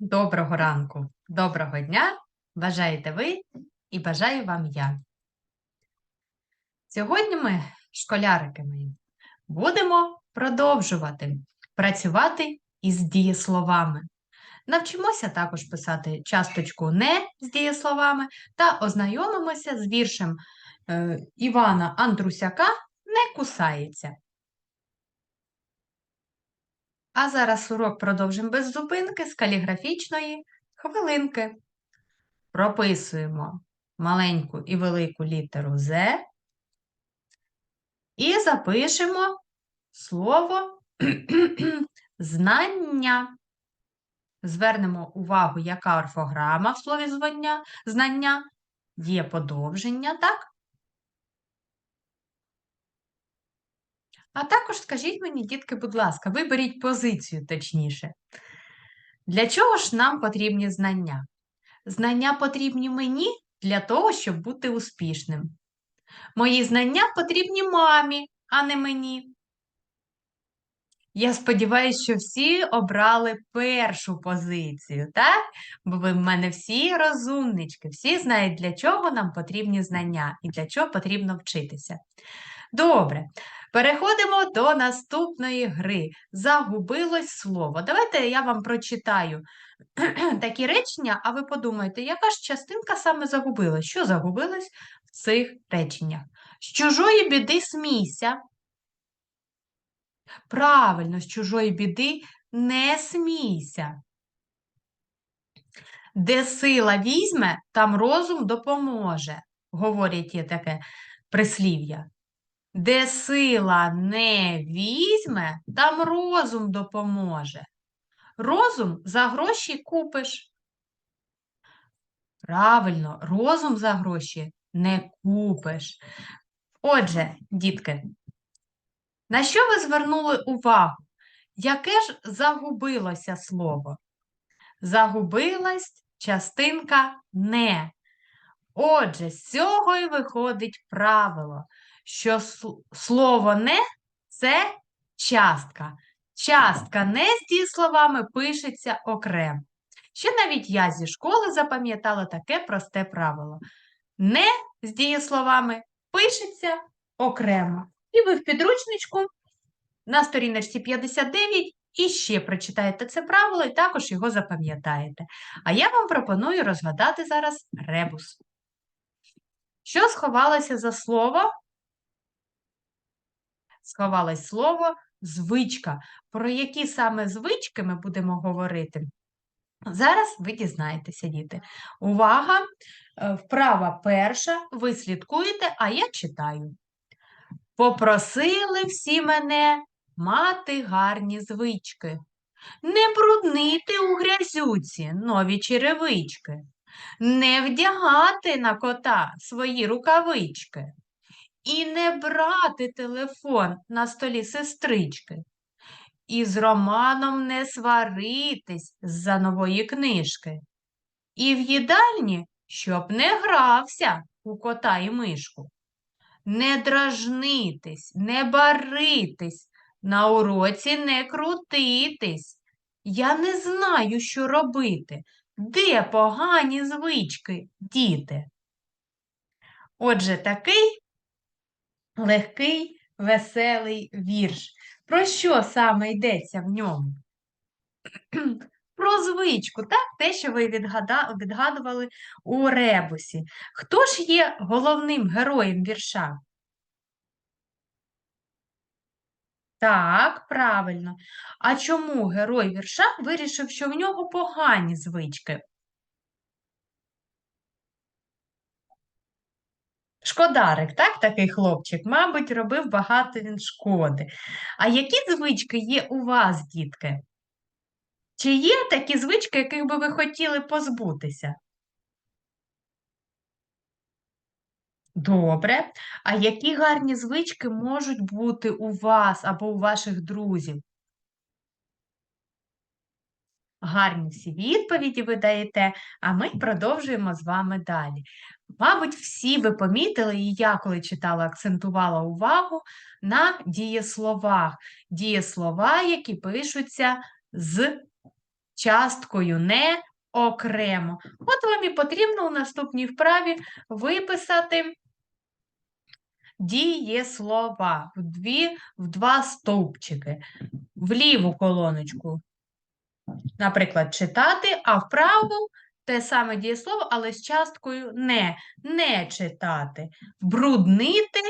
Доброго ранку, доброго дня! Бажаєте ви і бажаю вам я. Сьогодні ми, школярики мої, будемо продовжувати працювати із дієсловами. Навчимося також писати часточку не з дієсловами та ознайомимося з віршем е, Івана Андрусяка Не кусається. А зараз урок продовжимо без зупинки з каліграфічної хвилинки. Прописуємо маленьку і велику літеру З і запишемо слово знання. Звернемо увагу, яка орфограма в слові знання, є подовження, так? А також скажіть мені, дітки, будь ласка, виберіть позицію точніше. Для чого ж нам потрібні знання? Знання потрібні мені для того, щоб бути успішним. Мої знання потрібні мамі, а не мені. Я сподіваюся, що всі обрали першу позицію, так? Бо ви в мене всі розумнички, всі знають, для чого нам потрібні знання і для чого потрібно вчитися. Добре, переходимо до наступної гри. Загубилось слово. Давайте я вам прочитаю такі речення, а ви подумайте, яка ж частинка саме загубилась? Що загубилось в цих реченнях? З чужої біди смійся. Правильно, з чужої біди не смійся. Де сила візьме, там розум допоможе, говорять є таке прислів'я. Де сила не візьме, там розум допоможе. Розум за гроші купиш. Правильно, розум за гроші не купиш. Отже, дітки, на що ви звернули увагу? Яке ж загубилося слово? Загубилась частинка не. Отже, з цього і виходить правило, що слово не це частка. Частка не з дієсловами пишеться окремо. Ще навіть я зі школи запам'ятала таке просте правило. Не з дієсловами пишеться окремо. І ви в підручничку на сторіночці 59 і ще прочитаєте це правило, і також його запам'ятаєте. А я вам пропоную розгадати зараз ребус. Що сховалося за слово? Сховалось слово звичка. Про які саме звички ми будемо говорити? Зараз ви дізнаєтеся, діти. Увага! Е, вправа перша, ви слідкуєте, а я читаю. Попросили всі мене мати гарні звички, не бруднити у грязюці нові черевички, не вдягати на кота свої рукавички і не брати телефон на столі сестрички. І з Романом не сваритись з-за нової книжки. І в їдальні, щоб не грався у кота і мишку. Не дражнитись, не баритись, на уроці не крутитись. Я не знаю, що робити. Де погані звички, діти? Отже, такий легкий, веселий вірш. Про що саме йдеться в ньому? Про звичку, так? те, що ви відгадували у ребусі. Хто ж є головним героєм вірша? Так, правильно. А чому герой вірша вирішив, що в нього погані звички? Шкодарик, так, такий хлопчик, мабуть, робив багато він шкоди. А які звички є у вас, дітки? Чи є такі звички, яких би ви хотіли позбутися? Добре. А які гарні звички можуть бути у вас або у ваших друзів? Гарні всі відповіді ви даєте, а ми продовжуємо з вами далі. Мабуть, всі ви помітили, і я, коли читала, акцентувала увагу на дієсловах. Дієслова, які пишуться з часткою не окремо. От вам і потрібно у наступній вправі виписати дієслова в, дві, в два стовпчики. В ліву колоночку, наприклад, читати, а в праву те саме дієслово, але з часткою не. Не читати. Бруднити,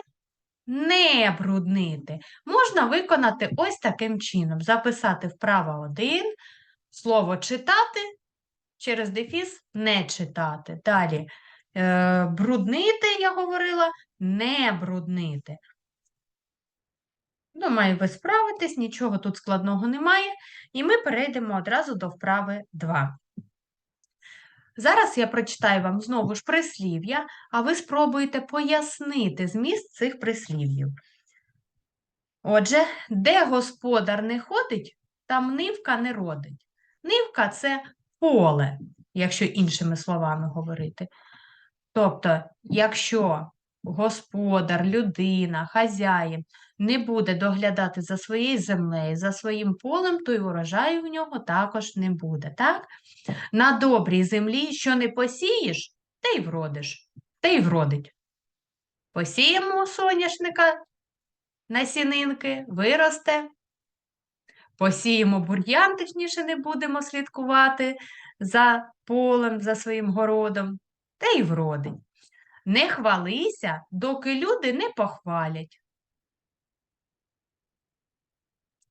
не бруднити. Можна виконати ось таким чином: записати вправо один, слово читати, через дефіс не читати. Далі е, бруднити, я говорила, не бруднити. Думаю, ви справитесь, нічого тут складного немає. І ми перейдемо одразу до вправи 2. Зараз я прочитаю вам знову ж прислів'я, а ви спробуєте пояснити зміст цих прислів'їв. Отже, де господар не ходить, там нивка не родить. Нивка це поле, якщо іншими словами говорити. Тобто, якщо господар, людина, хазяїн не буде доглядати за своєю землею, за своїм полем, то й урожаю в нього також не буде. Так? На добрій землі, що не посієш, те й вродиш, те й вродить. Посіємо соняшника насінинки, виросте. Посіємо бур'ян, точніше, не будемо слідкувати за полем, за своїм городом, те й вродить. Не хвалися, доки люди не похвалять.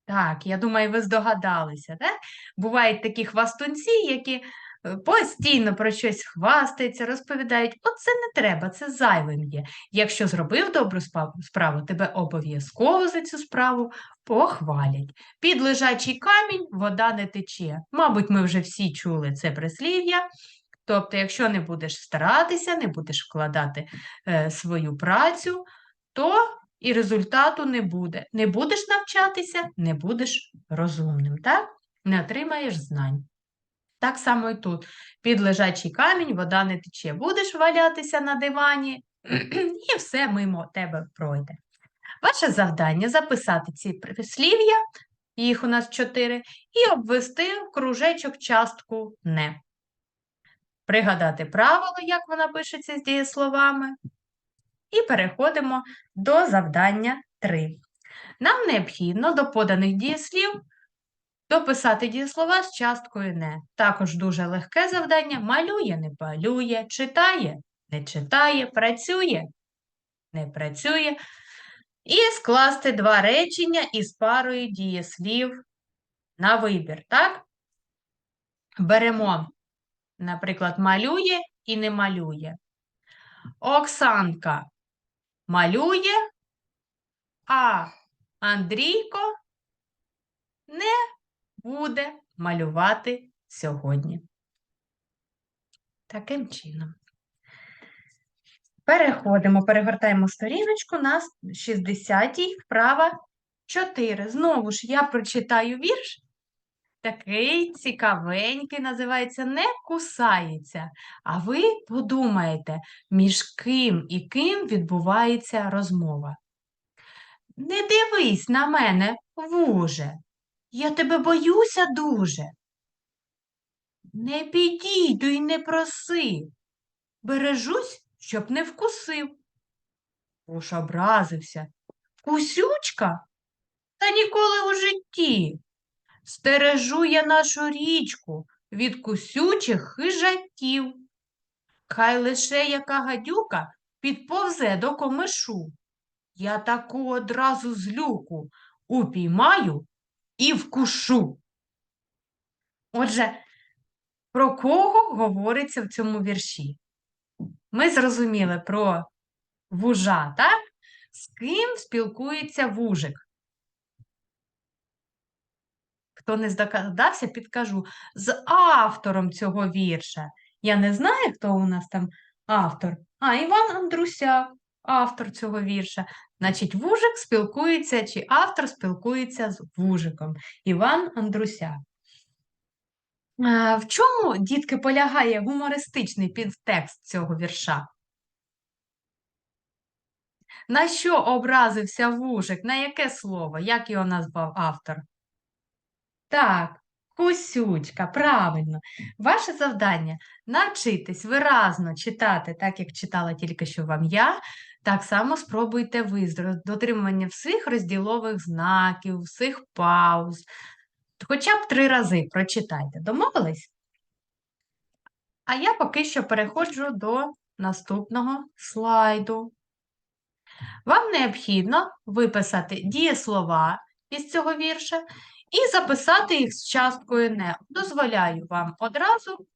Так, я думаю, ви здогадалися, так? Бувають такі хвастунці, які е, постійно про щось хвастаються, розповідають, оце не треба, це зайвим є. Якщо зробив добру справу, тебе обов'язково за цю справу похвалять. Під лежачий камінь вода не тече. Мабуть, ми вже всі чули це прислів'я. Тобто, якщо не будеш старатися, не будеш вкладати е, свою працю, то і результату не буде. Не будеш навчатися, не будеш розумним, так? Не отримаєш знань. Так само і тут. Під лежачий камінь вода не тече. Будеш валятися на дивані, і все мимо тебе пройде. Ваше завдання записати ці прислів'я, їх у нас чотири, і обвести в кружечок частку не. Пригадати правило, як вона пишеться з дієсловами. І переходимо до завдання 3. Нам необхідно до поданих дієслів дописати дієслова з часткою не. Також дуже легке завдання малює, не малює, читає, не читає, працює, не працює. І скласти два речення із парою дієслів на вибір. Так? Беремо, наприклад, малює і не малює. Оксанка малює, а Андрійко не буде малювати сьогодні. Таким чином. Переходимо, перегортаємо сторіночку на 60-й, вправа 4. Знову ж я прочитаю вірш. Такий цікавенький, називається Не кусається. А ви подумаєте, між ким і ким відбувається розмова. Не дивись на мене, вуже, я тебе боюся дуже. Не підійду й не проси, бережусь, щоб не вкусив. Уж образився. Кусючка? Та ніколи у житті. Стережу я нашу річку від кусючих хижаків. Хай лише яка гадюка підповзе до комишу. Я таку одразу злюку упіймаю і вкушу. Отже, про кого говориться в цьому вірші? Ми зрозуміли про вужа, так? З ким спілкується вужик? Хто не здогадався, підкажу. З автором цього вірша. Я не знаю, хто у нас там автор, а Іван Андрусяк, автор цього вірша. Значить, вужик спілкується, чи автор спілкується з вужиком. Іван Андрусяк. В чому, дітки, полягає гумористичний підтекст цього вірша? На що образився вужик? На яке слово? Як його назвав автор? Так, Кусючка, правильно. Ваше завдання навчитись виразно читати, так як читала тільки що вам я. Так само спробуйте ви з дотримування всіх розділових знаків, всіх пауз. Хоча б три рази прочитайте. Домовились? А я поки що переходжу до наступного слайду. Вам необхідно виписати дієслова із цього вірша і записати їх з часткою не. Дозволяю вам одразу.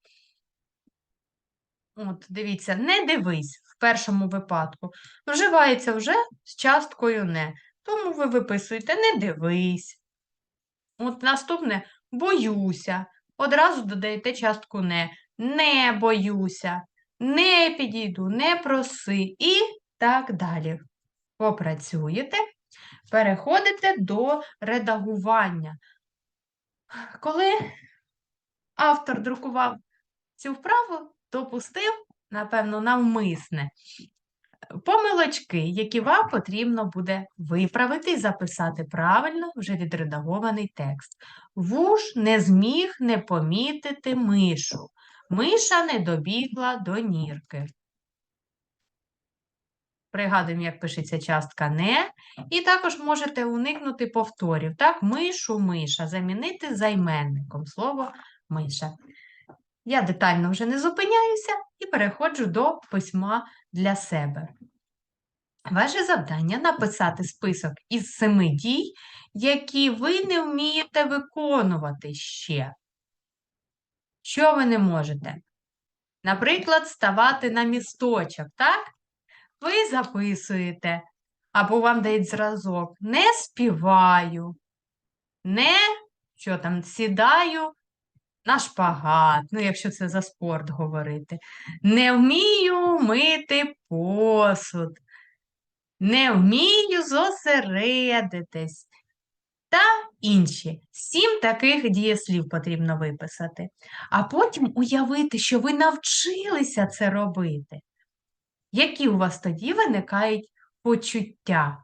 От, дивіться, не дивись в першому випадку. Вживається вже з часткою не. Тому ви виписуєте не дивись. От наступне боюся. Одразу додаєте частку не. Не боюся, не підійду, не проси і так далі. Попрацюєте, переходите до редагування. Коли автор друкував цю вправу, допустив, напевно, навмисне помилочки, які вам потрібно буде виправити і записати правильно вже відредагований текст. Вуж не зміг не помітити мишу. Миша не добігла до нірки. Пригадуємо, як пишеться частка не. І також можете уникнути повторів. Так, мишу, миша, замінити займенником слово миша. Я детально вже не зупиняюся і переходжу до письма для себе. Ваше завдання написати список із семи дій, які ви не вмієте виконувати ще. Що ви не можете? Наприклад, ставати на місточок, так? Ви записуєте, або вам дають зразок. Не співаю, не що там, сідаю на шпагат, ну, якщо це за спорт говорити. Не вмію мити посуд, не вмію зосередитись. Та інші. Сім таких дієслів потрібно виписати. А потім уявити, що ви навчилися це робити. Які у вас тоді виникають почуття?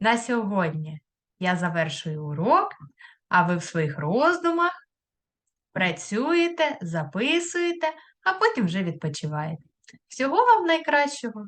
На сьогодні я завершую урок, а ви в своїх роздумах працюєте, записуєте, а потім вже відпочиваєте. Всього вам найкращого!